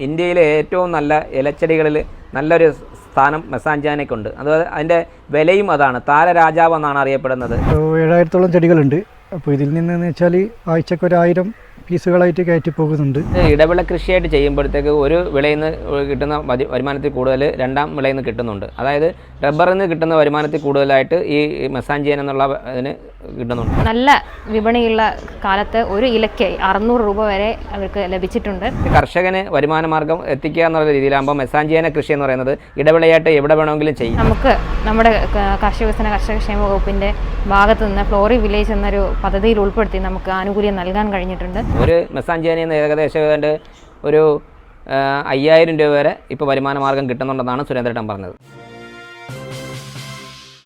ഇന്ത്യയിലെ ഏറ്റവും നല്ല ഇലച്ചെടികളിൽ നല്ലൊരു സ്ഥാനം മെസാഞ്ചാനയ്ക്കുണ്ട്. അത് അതിന്റെ വിലയും അതാണ്. താരരാജാവ് എന്നാണ് അറിയപ്പെടുന്നത്. ഏഴായിരത്തോളം ചെടികളുണ്ട്. അപ്പോൾ ഇതിൽ നിന്ന് വെച്ചാൽ ആഴ്ചക്ക് ഒരായിരം പീസുകളായിട്ട് കയറ്റി പോകുന്നുണ്ട്. ഇടവിള കൃഷിയായിട്ട് ചെയ്യുമ്പോഴത്തേക്ക് ഒരു വിളയിൽ നിന്ന് കിട്ടുന്ന വരി- വരുമാനത്തിൽ കൂടുതൽ രണ്ടാം വിളയിൽ നിന്ന് കിട്ടുന്നുണ്ട്. അതായത് റബ്ബറിൽ നിന്ന് കിട്ടുന്ന വരുമാനത്തിൽ കൂടുതലായിട്ട് ഈ മെസാഞ്ചിയൻ എന്നുള്ള ഇതിന് കിട്ടുന്നുണ്ട്. നല്ല വിപണിയുള്ള കാലത്ത് ഒരു ഇലയ്ക്ക് അറുന്നൂറ് രൂപ വരെ അവർക്ക് ലഭിച്ചിട്ടുണ്ട്. കർഷകന് വരുമാന മാർഗം എത്തിക്കുക എന്നുള്ള രീതിയിലാകുമ്പോൾ മെസാഞ്ചിയാന കൃഷി എന്ന് പറയുന്നത് ഇടവിളയായിട്ട് എവിടെ വേണമെങ്കിലും ചെയ്യും. നമുക്ക് നമ്മുടെ കാർഷിക വികസന കർഷക ക്ഷേമ വകുപ്പിന്റെ ഭാഗത്തു നിന്ന് ഫ്ലോറി വില്ലേജ് എന്നൊരു പദ്ധതിയിൽ ഉൾപ്പെടുത്തി നമുക്ക് ആനുകൂല്യം നൽകാൻ കഴിഞ്ഞിട്ടുണ്ട്. ഒരു മെസാഞ്ചിയനിൽ നിന്ന് ഏകദേശം ഒരു അയ്യായിരം രൂപ വരെ ഇപ്പോൾ വരുമാന മാർഗം കിട്ടുന്നുണ്ടെന്നാണ് സുരേന്ദ്രേട്ടൻ പറഞ്ഞത്.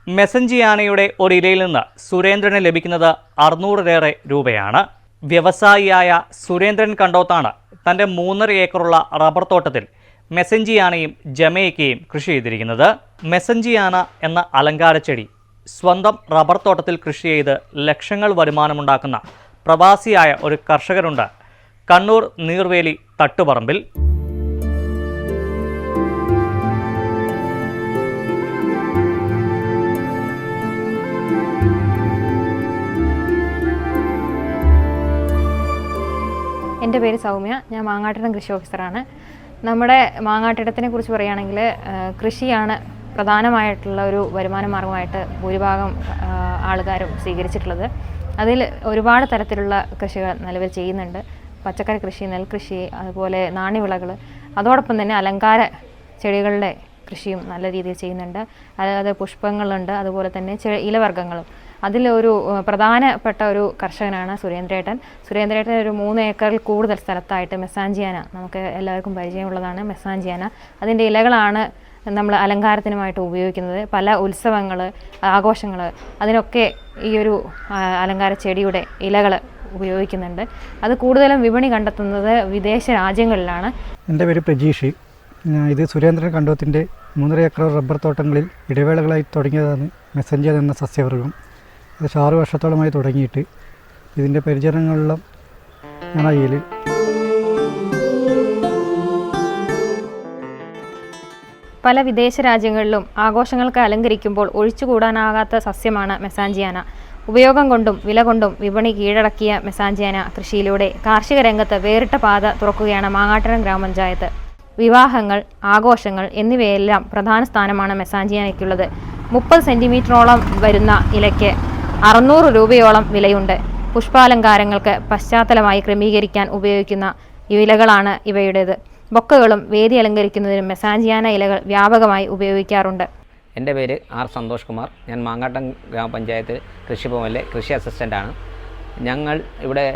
മെസഞ്ചിയാനയുടെ ഒരു ഇലയിൽ നിന്ന് സുരേന്ദ്രന് ലഭിക്കുന്നത് അറുന്നൂറിലേറെ രൂപയാണ്. വ്യവസായിയായ സുരേന്ദ്രൻ കണ്ടോത്താണ് തന്റെ മൂന്നര ഏക്കറുള്ള റബ്ബർ തോട്ടത്തിൽ മെസഞ്ചിയാനയും ജമൈക്കയും കൃഷി ചെയ്തിരിക്കുന്നത്. മെസഞ്ചിയാന എന്ന അലങ്കാര ചെടി സ്വന്തം റബ്ബർ തോട്ടത്തിൽ കൃഷി ചെയ്ത് ലക്ഷങ്ങൾ വരുമാനമുണ്ടാക്കുന്ന പ്രവാസിയായ ഒരു കർഷകരുണ്ട് കണ്ണൂർ നീർവേലി തട്ടുപറമ്പിൽ. എന്റെ പേര് സൗമ്യ. ഞാൻ മാങ്ങാട്ടിടം കൃഷി ഓഫീസറാണ്. നമ്മുടെ മാങ്ങാട്ടിടത്തിനെ കുറിച്ച് പറയുകയാണെങ്കിൽ കൃഷിയാണ് പ്രധാനമായിട്ടുള്ള ഒരു വരുമാന മാർഗമായിട്ട് ഭൂരിഭാഗം ആൾക്കാരും സ്വീകരിച്ചിട്ടുള്ളത്. അതിൽ ഒരുപാട് തരത്തിലുള്ള കൃഷികൾ നിലവിൽ ചെയ്യുന്നുണ്ട്. പച്ചക്കറി കൃഷി നെൽകൃഷി അതുപോലെ നാണ്യവിളകൾ. അതോടൊപ്പം തന്നെ അലങ്കാര ചെടികളുടെ കൃഷിയും നല്ല രീതിയിൽ ചെയ്യുന്നുണ്ട്. അതായത് പുഷ്പങ്ങളുണ്ട്. അതുപോലെ തന്നെ ഇലവർഗങ്ങളും. അതിലൊരു പ്രധാനപ്പെട്ട ഒരു കർഷകനാണ് സുരേന്ദ്രേട്ടൻ. സുരേന്ദ്രേട്ടൻ ഒരു മൂന്ന് ഏക്കറിൽ കൂടുതൽ സ്ഥലത്തായിട്ട് മെസ്സാഞ്ചിയാന നമുക്ക് എല്ലാവർക്കും പരിചയമുള്ളതാണ് മെസ്സാഞ്ചിയാന അതിന്റെ ഇലകളാണ് നമ്മൾ അലങ്കാരത്തിനുമായിട്ട് ഉപയോഗിക്കുന്നത്. പല ഉത്സവങ്ങൾ ആഘോഷങ്ങൾ അതിനൊക്കെ ഈ ഒരു അലങ്കാര ചെടിയുടെ ഇലകൾ ഉപയോഗിക്കുന്നുണ്ട്. അത് കൂടുതലും വിപണി കണ്ടെത്തുന്നത് വിദേശ രാജ്യങ്ങളിലാണ്. എന്റെ പേര് പ്രജീഷ്. ഇത് സുരേന്ദ്രൻ കണ്ടോത്തിന്റെ മൂന്നര ഏക്കർ റബ്ബർ തോട്ടങ്ങളിൽ ഇടവേളകളായി തുടങ്ങിയതാണ് മെസ്സഞ്ചർ എന്ന സസ്യവർഗം ഏകദേശം ആറ് വർഷത്തോളമായി തുടങ്ങിയിട്ട് ഇതിന്റെ പരിചരണങ്ങളിലും ഞാൻ അയ്യൽ പല വിദേശ രാജ്യങ്ങളിലും ആഘോഷങ്ങൾക്ക് അലങ്കരിക്കുമ്പോൾ ഒഴിച്ചുകൂടാനാകാത്ത സസ്യമാണ് മെസാഞ്ചിയാന. ഉപയോഗം കൊണ്ടും വില കൊണ്ടും വിപണി കീഴടക്കിയ മെസാഞ്ചിയാന കൃഷിയിലൂടെ കാർഷിക രംഗത്ത് വേറിട്ട പാത തുറക്കുകയാണ് മാങ്ങാട്ടരം ഗ്രാമപഞ്ചായത്ത്. വിവാഹങ്ങൾ ആഘോഷങ്ങൾ എന്നിവയെല്ലാം പ്രധാന സ്ഥാനമാണ് മെസാഞ്ചിയാനയ്ക്കുള്ളത്. മുപ്പത് സെന്റിമീറ്ററോളം വരുന്ന ഇലയ്ക്ക് അറുന്നൂറ് രൂപയോളം വിലയുണ്ട്. പുഷ്പാലങ്കാരങ്ങൾക്ക് പശ്ചാത്തലമായി ക്രമീകരിക്കാൻ ഉപയോഗിക്കുന്ന ഇലകളാണ് ഇവയുടേത്. ബൊക്കകളും വേദി അലങ്കരിക്കുന്നതിനും മെസാഞ്ചിയാന ഇലകൾ വ്യാപകമായി ഉപയോഗിക്കാറുണ്ട്. എന്റെ പേര് ആർ സന്തോഷ് കുമാർ. ഞാൻ മാങ്ങാട്ടം ഗ്രാമപഞ്ചായത്ത് കൃഷിഭവനിലെ കൃഷി അസിസ്റ്റന്റാണ് ഞങ്ങൾ ഇവിടെ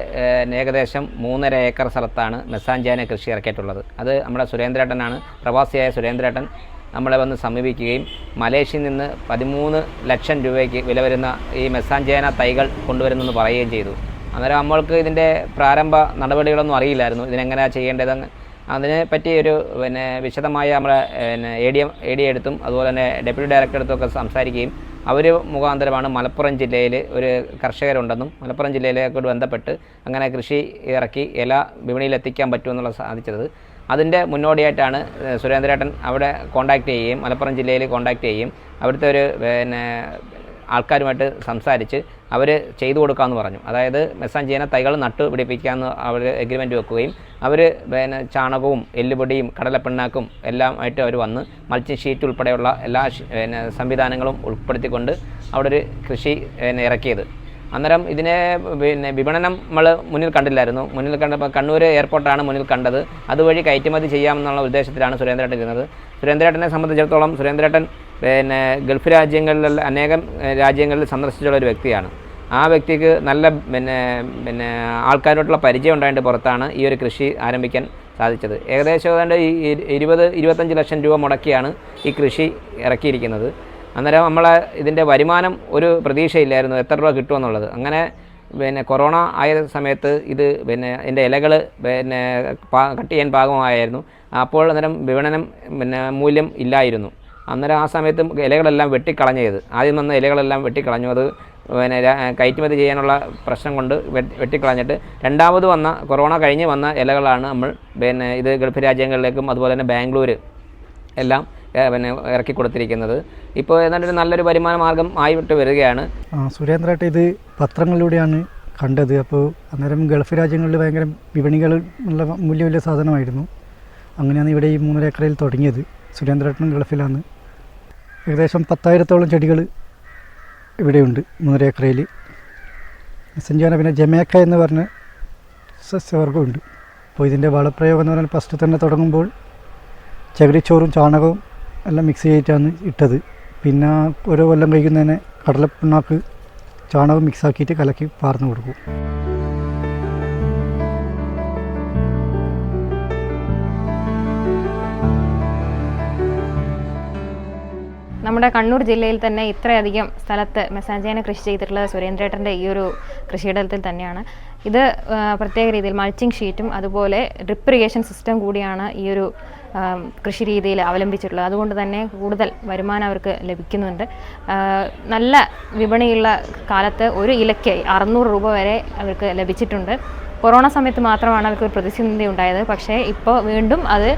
ഏകദേശം മൂന്നര ഏക്കർ സ്ഥലത്താണ് മെസാഞ്ചാന കൃഷി ഇറക്കിയിട്ടുള്ളത്. അത് നമ്മുടെ സുരേന്ദ്രേട്ടനാണ്. പ്രവാസിയായ സുരേന്ദ്രേട്ടൻ നമ്മളെ വന്ന് സമീപിക്കുകയും മലേഷ്യയിൽ നിന്ന് പതിമൂന്ന് ലക്ഷം രൂപയ്ക്ക് വില വരുന്ന ഈ മെസ്സാഞ്ചേന തൈകൾ കൊണ്ടുവരുന്നെന്ന് പറയുകയും ചെയ്തു. അന്നേരം നമ്മൾക്ക് ഇതിന്റെ പ്രാരംഭ നടപടികളൊന്നും അറിയില്ലായിരുന്നു. ഇതിനെങ്ങനെയാണ് ചെയ്യേണ്ടതെന്ന്. അതിനെപ്പറ്റി ഒരു പിന്നെ വിശദമായ നമ്മളെ പിന്നെ A D M A D എടുത്തും അതുപോലെ തന്നെ ഡെപ്യൂട്ടി ഡയറക്ടർ അടുത്തും ഒക്കെ സംസാരിക്കുകയും അവർ മുഖാന്തരമാണ് മലപ്പുറം ജില്ലയിൽ ഒരു കർഷകരുണ്ടെന്നും മലപ്പുറം ജില്ലയിലേക്കോട് ബന്ധപ്പെട്ട് അങ്ങനെ കൃഷി ഇറക്കി ഇല വിപണിയിൽ എത്തിക്കാൻ പറ്റുമെന്നുള്ള സാധിച്ചത്. അതിന്റെ മുന്നോടിയായിട്ടാണ് സുരേന്ദ്രേട്ടൻ അവിടെ കോൺടാക്റ്റ് ചെയ്യുകയും മലപ്പുറം ജില്ലയിൽ കോൺടാക്റ്റ് ചെയ്യുകയും അവിടുത്തെ ഒരു പിന്നെ ആൾക്കാരുമായിട്ട് സംസാരിച്ച് അവർ ചെയ്തു കൊടുക്കാമെന്ന് പറഞ്ഞു. അതായത് മെസ്സാഞ്ചീന തൈകൾ നട്ടു പിടിപ്പിക്കാമെന്ന് അവർ എഗ്രിമെന്റ് വെക്കുകയും അവർ പിന്നെ ചാണകവും എല്ലുപൊടിയും കടലപ്പിണ്ണാക്കും എല്ലാം ആയിട്ട് അവർ വന്ന് മൾച്ചി ഷീറ്റ് ഉൾപ്പെടെയുള്ള എല്ലാ പിന്നെ സംവിധാനങ്ങളും ഉൾപ്പെടുത്തിക്കൊണ്ട് അവിടെ ഒരു കൃഷി ഇറക്കിയത്. അന്നേരം ഇതിനെ പിന്നെ വിപണനം നമ്മൾ മുന്നിൽ കണ്ടില്ലായിരുന്നു. മുന്നിൽ കണ്ടപ്പോൾ കണ്ണൂർ എയർപോർട്ടാണ് മുന്നിൽ കണ്ടത്. അതുവഴി കയറ്റുമതി ചെയ്യാമെന്നുള്ള ഉദ്ദേശത്തിലാണ് സുരേന്ദ്രേട്ടൻ ഇരുന്നത്. സുരേന്ദ്രേട്ടനെ സംബന്ധിച്ചിടത്തോളം സുരേന്ദ്രേട്ടൻ പിന്നെ ഗൾഫ് രാജ്യങ്ങളിൽ അനേകം രാജ്യങ്ങളിൽ സന്ദർശിച്ചുള്ള ഒരു വ്യക്തിയാണ്. ആ വ്യക്തിക്ക് നല്ല പിന്നെ പിന്നെ ആൾക്കാരോട്ടുള്ള പരിചയം ഉണ്ടായിട്ട് പുറത്താണ് ഈ ഒരു കൃഷി ആരംഭിക്കാൻ സാധിച്ചത്. ഏകദേശം ഏതാണ്ട് ഇരുപത് ഇരുപത്തഞ്ച് ലക്ഷം രൂപ മുടക്കിയാണ് ഈ കൃഷി ഇറക്കിയിരിക്കുന്നത്. അന്നേരം നമ്മളെ ഇതിന്റെ വരുമാനം ഒരു പ്രതീക്ഷയില്ലായിരുന്നു എത്ര രൂപ കിട്ടുമെന്നുള്ളത് അങ്ങനെ പിന്നെ കൊറോണ ആയ സമയത്ത് ഇത് പിന്നെ എന്റെ ഇലകൾ പിന്നെ കട്ട് ചെയ്യാൻ പാകമായിരുന്നു അപ്പോൾ അന്നേരം വിപണനം പിന്നെ മൂല്യം ഇല്ലായിരുന്നു. അന്നേരം ആ സമയത്ത് ഇലകളെല്ലാം വെട്ടിക്കളഞ്ഞത്. ആദ്യം വന്ന ഇലകളെല്ലാം വെട്ടിക്കളഞ്ഞു. അത് പിന്നെ കയറ്റുമതി ചെയ്യാനുള്ള പ്രശ്നം കൊണ്ട് വെട്ടി- വെട്ടിക്കളഞ്ഞിട്ട് രണ്ടാമത് വന്ന കൊറോണ കഴിഞ്ഞ് വന്ന ഇലകളാണ് നമ്മൾ പിന്നെ ഇത് ഗൾഫ് രാജ്യങ്ങളിലേക്കും അതുപോലെ തന്നെ ബാംഗ്ലൂർ എല്ലാം പിന്നെ ഇറക്കി കൊടുത്തിരിക്കുന്നത്. ഇപ്പോൾ ഒരു നല്ലൊരു വരുമാന മാർഗം ആയിട്ട് വരികയാണ്. സുരേന്ദ്ര ഇത് പത്രങ്ങളിലൂടെയാണ് കണ്ടത്. അപ്പോൾ അന്നേരം ഗൾഫ് രാജ്യങ്ങളിൽ ഭയങ്കര വിപണികൾ ഉള്ള മൂല്യമുള്ള സാധനമായിരുന്നു. അങ്ങനെയാണ് ഇവിടെ ഈ മൂന്നര ഏക്കറയിൽ തുടങ്ങിയത്. സുരേന്ദ്രേട്ടനും ഗൾഫിലാണ്. ഏകദേശം പത്തായിരത്തോളം ചെടികൾ ഇവിടെയുണ്ട് മൂന്നര ഏക്കറയിൽ സെഞ്ചാന പിന്നെ ജമേക്ക എന്ന് പറഞ്ഞ സസ്യവർഗമുണ്ട് അപ്പോൾ ഇതിന്റെ വളപ്രയോഗം എന്ന് പറഞ്ഞാൽ ഫസ്റ്റ് തന്നെ തുടങ്ങുമ്പോൾ ചകിരിച്ചോറും ചാണകവും എല്ലാം മിക്സ് ചെയ്തിട്ടാണ് ഇട്ടത്. പിന്നെ ഓരോ കൊല്ലം കഴിക്കുന്നതിന് കടലപ്പിണ്ണാക്ക് ചാണകം മിക്സാക്കിയിട്ട് കലക്കി പാർന്നു കൊടുക്കും. നമ്മുടെ കണ്ണൂർ ജില്ലയിൽ തന്നെ ഇത്രയധികം സ്ഥലത്ത് മെസാഞ്ചേന കൃഷി ചെയ്തിട്ടുള്ളത് സുരേന്ദ്രേട്ടന്റെ ഈ ഒരു കൃഷിയിടത്തിൽ തന്നെയാണ്. ഇത് പ്രത്യേക രീതിയിൽ മൾച്ചിങ് ഷീറ്റും അതുപോലെ ഡ്രിപ്പ് ഇറിഗേഷൻ സിസ്റ്റം കൂടിയാണ് ഈ ഒരു കൃഷി രീതിയിൽ അവലംബിച്ചിട്ടുള്ളത്. അതുകൊണ്ട് തന്നെ കൂടുതൽ വരുമാനം അവർക്ക് ലഭിക്കുന്നുണ്ട്. നല്ല വിപണിയുള്ള കാലത്ത് ഒരു ഇലയ്ക്ക് അറുന്നൂറ് രൂപ വരെ അവർക്ക് ലഭിച്ചിട്ടുണ്ട്. കൊറോണ സമയത്ത് മാത്രമാണ് അവർക്ക് ഒരു പ്രതിസന്ധി ഉണ്ടായത്. പക്ഷേ ഇപ്പോൾ വീണ്ടും അത്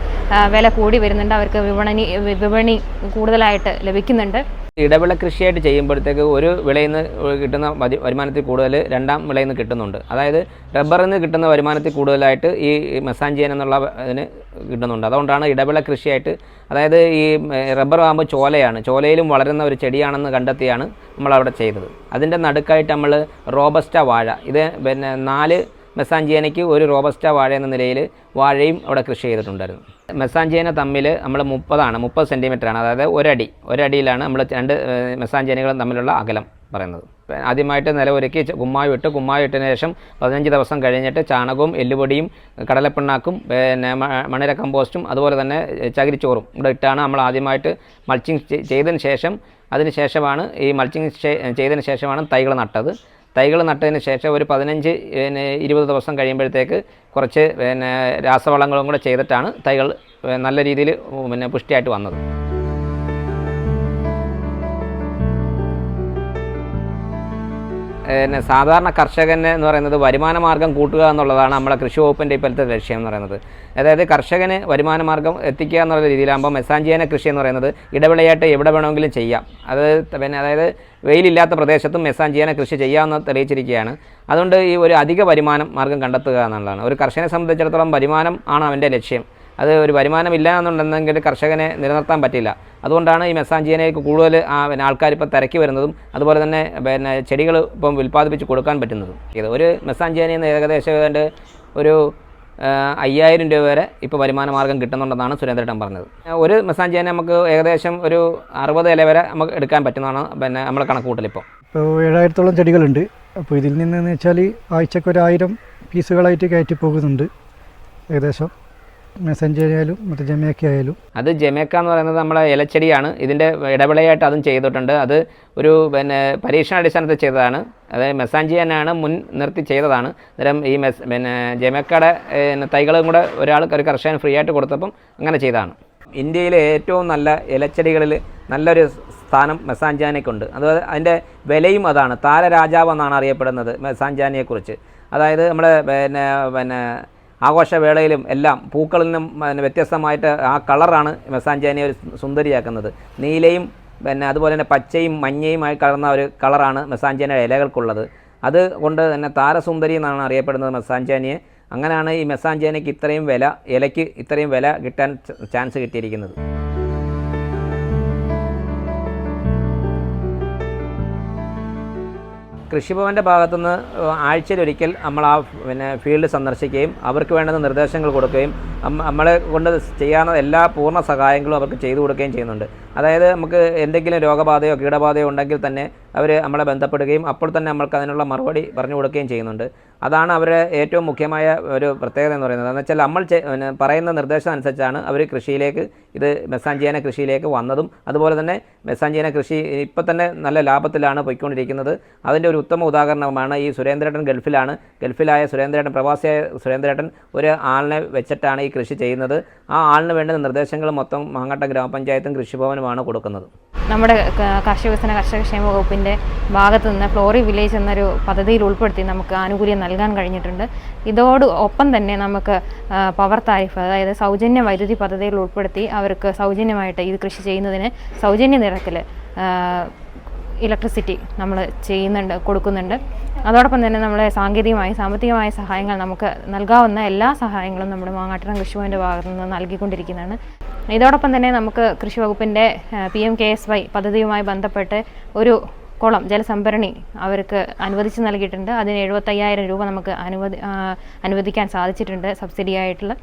വില കൂടി വരുന്നുണ്ട്. അവർക്ക് വിപണി വിപണി കൂടുതലായിട്ട് ലഭിക്കുന്നുണ്ട്. ഇടവിള കൃഷിയായിട്ട് ചെയ്യുമ്പോഴത്തേക്ക് ഒരു വിളയിൽ നിന്ന് കിട്ടുന്ന വരുമാനത്തിൽ കൂടുതൽ രണ്ടാം വിളയിൽ നിന്ന് കിട്ടുന്നുണ്ട്. അതായത് റബ്ബറിൽ നിന്ന് കിട്ടുന്ന വരുമാനത്തിൽ കൂടുതലായിട്ട് ഈ മെസാഞ്ചിയൻ എന്നുള്ള അതിന് കിട്ടുന്നുണ്ട്. അതുകൊണ്ടാണ് ഇടവിള കൃഷിയായിട്ട് അതായത് ഈ റബ്ബർ ആകുമ്പോൾ ചോലയാണ്. ചോലയിലും വളരുന്ന ഒരു ചെടിയാണെന്ന് കണ്ടെത്തിയാണ് നമ്മളവിടെ ചെയ്തത്. അതിന്റെ നടുക്കായിട്ട് നമ്മൾ റോബസ്റ്റ വാഴ ഇത് പിന്നെ നാല് മെസാഞ്ചിയനയ്ക്ക് ഒരു റോബസ്റ്റ വാഴ എന്ന നിലയിൽ വാഴയും അവിടെ കൃഷി ചെയ്തിട്ടുണ്ടായിരുന്നു. മെസ്സാഞ്ചേന തമ്മിൽ നമ്മൾ മുപ്പതാണ് മുപ്പത് സെന്റിമീറ്ററാണ് അതായത് ഒരടി ഒരടിയിലാണ് നമ്മൾ രണ്ട് ഏഹ്, തമ്മിലുള്ള അകലം പറയുന്നത്. ആദ്യമായിട്ട് നിലവൊരുക്കി കുമ്മായി ഇട്ട് കുമ്മായി ഇട്ടതിന് ശേഷം പതിനഞ്ച് ദിവസം കഴിഞ്ഞിട്ട് ചാണകവും എല്ലുപൊടിയും കടലപ്പിണ്ണാക്കും പിന്നെ മണിര കമ്പോസ്റ്റും അതുപോലെ തന്നെ ചകിരിച്ചോറും ഇവിടെ ഇട്ടാണ് നമ്മൾ ആദ്യമായിട്ട് മൾച്ചിങ് ചെയ്തതിന് ശേഷം അതിന് ശേഷമാണ് ഈ മൾച്ചിങ് ചെയ്തതിന് ശേഷമാണ് തൈകൾ നട്ടത്. തൈകൾ നട്ടതിന് ശേഷം ഒരു പതിനഞ്ച് പിന്നെ ഇരുപത് ദിവസം കഴിയുമ്പോഴത്തേക്ക് കുറച്ച് പിന്നെ രാസവളങ്ങളും കൂടെ ചെയ്തിട്ടാണ് തൈകൾ നല്ല രീതിയിൽ പിന്നെ പുഷ്ടിയായിട്ട് വന്നത്. പിന്നെ സാധാരണ കർഷകന് എന്ന് പറയുന്നത് വരുമാന മാർഗം കൂട്ടുക എന്നുള്ളതാണ് നമ്മുടെ കൃഷി വകുപ്പിന്റെ ഇപ്പോഴത്തെ ലക്ഷ്യം എന്ന് പറയുന്നത്. അതായത് കർഷകന് വരുമാന മാർഗം എത്തിക്കുക എന്നുള്ള രീതിയിലാകുമ്പോൾ മെസാഞ്ചിയന കൃഷി എന്ന് പറയുന്നത് ഇടവിളയായിട്ട് എവിടെ വേണമെങ്കിലും ചെയ്യാം. അത് പിന്നെ അതായത് വെയിലില്ലാത്ത പ്രദേശത്തും മെസാഞ്ചിയന കൃഷി ചെയ്യാമെന്ന് തെളിയിച്ചിരിക്കുകയാണ്. അതുകൊണ്ട് ഈ ഒരു അധിക വരുമാനം മാർഗം കണ്ടെത്തുക എന്നുള്ളതാണ്. ഒരു കർഷകനെ സംബന്ധിച്ചിടത്തോളം വരുമാനം ആണ് അവന്റെ ലക്ഷ്യം. അത് ഒരു വരുമാനം ഇല്ല എന്നുണ്ടെങ്കിൽ കർഷകനെ നിലനിർത്താൻ പറ്റില്ല. അതുകൊണ്ടാണ് ഈ മെസ്സാഞ്ചിയനേക്ക് കൂടുതൽ പിന്നെ ആൾക്കാർ ഇപ്പോൾ തിരക്കി വരുന്നതും അതുപോലെ തന്നെ പിന്നെ ചെടികൾ ഇപ്പം ഉൽപ്പാദിപ്പിച്ച് കൊടുക്കാൻ പറ്റുന്നതും ഇത് ഒരു മെസ്സാഞ്ചിയനിൽ നിന്ന് ഏകദേശം ഒരു അയ്യായിരം രൂപ വരെ ഇപ്പോൾ വരുമാന മാർഗം കിട്ടുന്നുണ്ടെന്നാണ് സുരേന്ദ്രേട്ടൻ പറഞ്ഞത്. ഒരു മെസ്സാഞ്ചിയനെ നമുക്ക് ഏകദേശം ഒരു അറുപത് ഇല വരെ നമുക്ക് എടുക്കാൻ പറ്റുന്നതാണ് പിന്നെ നമ്മളെ കണക്കൂട്ടൽ ഇപ്പോൾ ഇപ്പോൾ ഏഴായിരത്തോളം ചെടികളുണ്ട്. അപ്പോൾ ഇതിൽ നിന്ന് വെച്ചാൽ ആഴ്ചക്ക് ഒരു പീസുകളായിട്ട് കയറ്റി പോകുന്നുണ്ട് ഏകദേശം. മെസ്സഞ്ചേരി ആയാലും മറ്റേ ജമേക്ക ആയാലും അത് ജമേക്ക എന്ന് പറയുന്നത് നമ്മളെ ഇലച്ചെടിയാണ്. ഇതിന്റെ ഇടവിളയായിട്ട് അതും ചെയ്തിട്ടുണ്ട്. അത് ഒരു പിന്നെ പരീക്ഷണാടിസ്ഥാനത്തിൽ ചെയ്തതാണ്. അതായത് മെസ്സാഞ്ചിയനാണ് മുൻ നിർത്തി ചെയ്തതാണ്. അന്നേരം ഈ മെസ് പിന്നെ ജമേക്കയുടെ തൈകളും കൂടെ ഒരാൾക്ക് ഒരു കർഷകൻ ഫ്രീ ആയിട്ട് കൊടുത്തപ്പം അങ്ങനെ ചെയ്തതാണ്. ഇന്ത്യയിലെ ഏറ്റവും നല്ല ഇലച്ചെടികളിൽ നല്ലൊരു സ്ഥാനം മെസ്സാഞ്ചാനയ്ക്കുണ്ട്. അത് അതിന്റെ വിലയും അതാണ്. താരരാജാവ് എന്നാണ് അറിയപ്പെടുന്നത് മെസ്സാഞ്ചാനിയെക്കുറിച്ച്. അതായത് നമ്മൾ പിന്നെ പിന്നെ ആഘോഷവേളയിലും എല്ലാം പൂക്കളിൽ നിന്നും പിന്നെ വ്യത്യസ്തമായിട്ട് ആ കളറാണ് മെസ്സാഞ്ചാനിയെ ഒരു സുന്ദരിയാക്കുന്നത്. നീലയും പിന്നെ അതുപോലെ തന്നെ പച്ചയും മഞ്ഞയുമായി കലർന്ന ഒരു കളറാണ് മെസ്സാഞ്ചേനയുടെ ഇലകൾക്കുള്ളത്. അതുകൊണ്ട് തന്നെ താരസുന്ദരി എന്നാണ് അറിയപ്പെടുന്നത് മെസ്സാഞ്ചേനയെ അങ്ങനെയാണ് ഈ മെസ്സാഞ്ചേനയ്ക്ക് ഇത്രയും വില ഇലയ്ക്ക് ഇത്രയും വില കിട്ടാൻ ചാൻസ് കിട്ടിയിരിക്കുന്നത്. കൃഷിഭവന്റെ ഭാഗത്തുനിന്ന് ആഴ്ചയിലൊരിക്കൽ നമ്മൾ ആ പിന്നെ ഫീൽഡ് സന്ദർശിക്കുകയും അവർക്ക് വേണ്ടുന്ന നിർദ്ദേശങ്ങൾ കൊടുക്കുകയും നമ്മളെ കൊണ്ട് ചെയ്യാവുന്ന എല്ലാ പൂർണ സഹായങ്ങളും അവർക്ക് ചെയ്തു കൊടുക്കുകയും ചെയ്യുന്നുണ്ട്. അതായത് നമുക്ക് എന്തെങ്കിലും രോഗബാധയോ കീടബാധയോ ഉണ്ടെങ്കിൽ തന്നെ അവർ നമ്മളെ ബന്ധപ്പെടുകയും അപ്പോൾ തന്നെ നമ്മൾക്ക് അതിനുള്ള മറുപടി പറഞ്ഞു കൊടുക്കുകയും ചെയ്യുന്നുണ്ട്. അതാണ് അവരെ ഏറ്റവും മുഖ്യമായ ഒരു പ്രത്യേകത എന്ന് പറയുന്നത്. എന്ന് വെച്ചാൽ നമ്മൾ പറയുന്ന നിർദ്ദേശം അനുസരിച്ചാണ് അവർ കൃഷിയിലേക്ക് ഇത് മെസ്സാഞ്ചിയാന കൃഷിയിലേക്ക് വന്നതും അതുപോലെ തന്നെ മെസ്സാഞ്ചിയാന കൃഷി ഇപ്പം തന്നെ നല്ല ലാഭത്തിലാണ് പോയിക്കൊണ്ടിരിക്കുന്നത്. അതിന്റെ ഒരു ഉത്തമ ഉദാഹരണമാണ് ഈ സുരേന്ദ്രേട്ടൻ ഗൾഫിലാണ്. ഗൾഫിലായ സുരേന്ദ്രേട്ടൻ പ്രവാസിയായ സുരേന്ദ്രേട്ടൻ ഒരു ആളിനെ വെച്ചിട്ടാണ് ഈ കൃഷി ചെയ്യുന്നത്. ആ ആളിന് വേണ്ടുന്ന നിർദ്ദേശങ്ങൾ മൊത്തം മാങ്ങാട്ട ഗ്രാമപഞ്ചായത്തും കൃഷിഭവനുമാണ് കൊടുക്കുന്നത്. നമ്മുടെ കർഷക വികസന കർഷക ക്ഷേമ വകുപ്പിന്റെ ഭാഗത്തു നിന്ന് ഫ്ലോറി വില്ലേജ് എന്നൊരു പദ്ധതിയിൽ ഉൾപ്പെടുത്തി നമുക്ക് ആനുകൂല്യം നൽകാൻ കഴിഞ്ഞിട്ടുണ്ട്. ഇതോട് ഒപ്പം തന്നെ നമുക്ക് പവർ താരിഫ് അതായത് സൗജന്യ വൈദ്യുതി പദ്ധതിയിൽ ഉൾപ്പെടുത്തി അവർക്ക് സൗജന്യമായിട്ട് ഇത് കൃഷി ചെയ്യുന്നതിന് സൗജന്യ നിരക്കിൽ ഇലക്ട്രിസിറ്റി നമ്മൾ ചെയ്യുന്നുണ്ട് കൊടുക്കുന്നുണ്ട്. അതോടൊപ്പം തന്നെ നമ്മളെ സാങ്കേതികമായി സാമ്പത്തികമായ സഹായങ്ങൾ നമുക്ക് നൽകാവുന്ന എല്ലാ സഹായങ്ങളും നമ്മുടെ മാങ്ങാട്ടിറം കൃഷിഭവന്റെ ഭാഗത്തു നിന്ന് നൽകിക്കൊണ്ടിരിക്കുന്നതാണ്. ഇതോടൊപ്പം തന്നെ നമുക്ക് കൃഷി വകുപ്പിന്റെ P M K S Y പദ്ധതിയുമായി ബന്ധപ്പെട്ട് ഒരു കുളം ജലസംഭരണി അവർക്ക് അനുവദിച്ച് നൽകിയിട്ടുണ്ട്. അതിന് എഴുപത്തയ്യായിരം രൂപ നമുക്ക് അനുവദി അനുവദിക്കാൻ സാധിച്ചിട്ടുണ്ട് സബ്സിഡി ആയിട്ടുള്ള.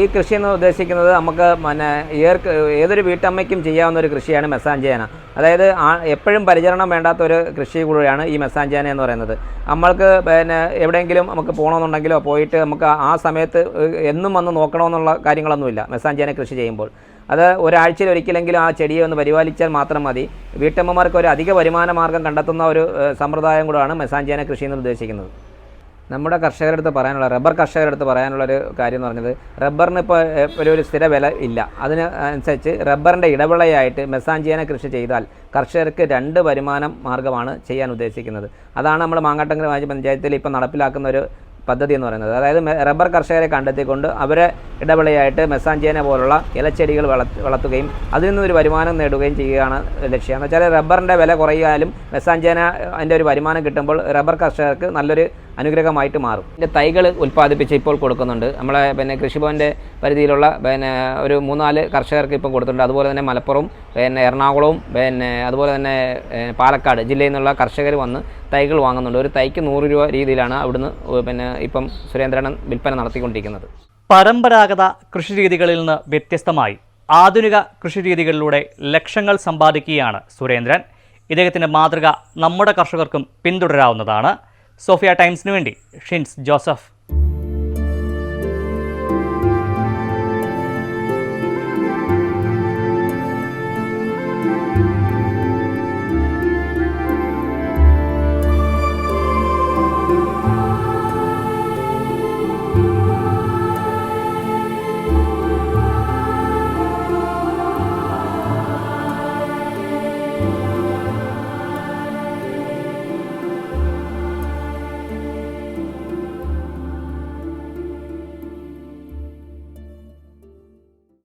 ഈ കൃഷി എന്ന് ഉദ്ദേശിക്കുന്നത് നമുക്ക് പിന്നെ ഏതൊരു വീട്ടമ്മയ്ക്കും ചെയ്യാവുന്ന ഒരു കൃഷിയാണ് മെസ്സാഞ്ചേന. അതായത് എപ്പോഴും പരിചരണം വേണ്ടാത്ത ഒരു കൃഷി കൂടിയാണ് ഈ മെസ്സാഞ്ചേന എന്ന് പറയുന്നത്. നമ്മൾക്ക് പിന്നെ എവിടെയെങ്കിലും നമുക്ക് പോകണമെന്നുണ്ടെങ്കിലോ പോയിട്ട് നമുക്ക് ആ സമയത്ത് എന്നും വന്ന് നോക്കണമെന്നുള്ള കാര്യങ്ങളൊന്നുമില്ല മെസ്സാഞ്ചേന കൃഷി ചെയ്യുമ്പോൾ. അത് ഒരാഴ്ചയിൽ ഒരിക്കലെങ്കിലും ആ ചെടിയെ ഒന്ന് പരിപാലിച്ചാൽ മാത്രം മതി. വീട്ടമ്മമാർക്ക് ഒരു അധിക വരുമാന മാർഗം കണ്ടെത്തുന്ന ഒരു സമ്പ്രദായം കൂടാണ് മെസ്സാഞ്ചേന കൃഷി എന്ന് ഉദ്ദേശിക്കുന്നത്. നമ്മുടെ കർഷകരുടെ അടുത്ത് പറയാനുള്ള റബ്ബർ കർഷകരുടെ അടുത്ത് പറയാനുള്ള ഒരു കാര്യം എന്ന് പറഞ്ഞത് റബ്ബറിന് ഇപ്പോൾ ഒരു ഒരു സ്ഥിര വില ഇല്ല. അതിന് അനുസരിച്ച് റബ്ബറിന്റെ ഇടവിളയായിട്ട് മെസ്സാഞ്ചിയാന കൃഷി ചെയ്താൽ കർഷകർക്ക് രണ്ട് വരുമാനം മാർഗമാണ് ചെയ്യാൻ ഉദ്ദേശിക്കുന്നത്. അതാണ് നമ്മൾ മാങ്ങാട്ടങ്കര പഞ്ചായത്തിൽ ഇപ്പോൾ നടപ്പിലാക്കുന്ന ഒരു പദ്ധതി എന്ന് പറയുന്നത്. അതായത് റബ്ബർ കർഷകരെ കണ്ടെത്തിക്കൊണ്ട് അവരെ ഇടവിളയായിട്ട് മെസ്സാഞ്ചിയാന പോലുള്ള ഇലച്ചെടികൾ വളർത്ത് വളർത്തുകയും അതിൽ നിന്നൊരു വരുമാനം നേടുകയും ചെയ്യുകയാണ് ലക്ഷ്യം. എന്ന് വെച്ചാൽ റബ്ബറിന്റെ വില കുറയാലും മെസ്സാഞ്ചേന അതിന്റെ ഒരു വരുമാനം കിട്ടുമ്പോൾ റബ്ബർ കർഷകർക്ക് നല്ലൊരു അനുഗ്രഹമായിട്ട് മാറും. ഇതിന്റെ തൈകൾ ഉൽപ്പാദിപ്പിച്ച് ഇപ്പോൾ കൊടുക്കുന്നുണ്ട്. നമ്മളെ പിന്നെ കൃഷിഭവന്റെ പരിധിയിലുള്ള പിന്നെ ഒരു മൂന്നാൽ കർഷകർക്ക് ഇപ്പം കൊടുത്തിട്ടുണ്ട്. അതുപോലെ തന്നെ മലപ്പുറം പിന്നെ എറണാകുളവും പിന്നെ അതുപോലെ തന്നെ പാലക്കാട് ജില്ലയിൽ നിന്നുള്ള കർഷകർ വന്ന് തൈകൾ വാങ്ങുന്നുണ്ട്. ഒരു തൈക്ക് നൂറ് രൂപ രീതിയിലാണ് അവിടുന്ന് പിന്നെ ഇപ്പം സുരേന്ദ്രൻ വിൽപ്പന നടത്തിക്കൊണ്ടിരിക്കുന്നത്. പരമ്പരാഗത കൃഷി രീതികളിൽ നിന്ന് വ്യത്യസ്തമായി ആധുനിക കൃഷി രീതികളിലൂടെ ലക്ഷങ്ങൾ സമ്പാദിക്കുകയാണ് സുരേന്ദ്രൻ. ഇദ്ദേഹത്തിന്റെ മാതൃക നമ്മുടെ കർഷകർക്കും പിന്തുടരാവുന്നതാണ്. സോഫിയ ടൈംസിനു വേണ്ടി ഷിൻസ് ജോസഫ്.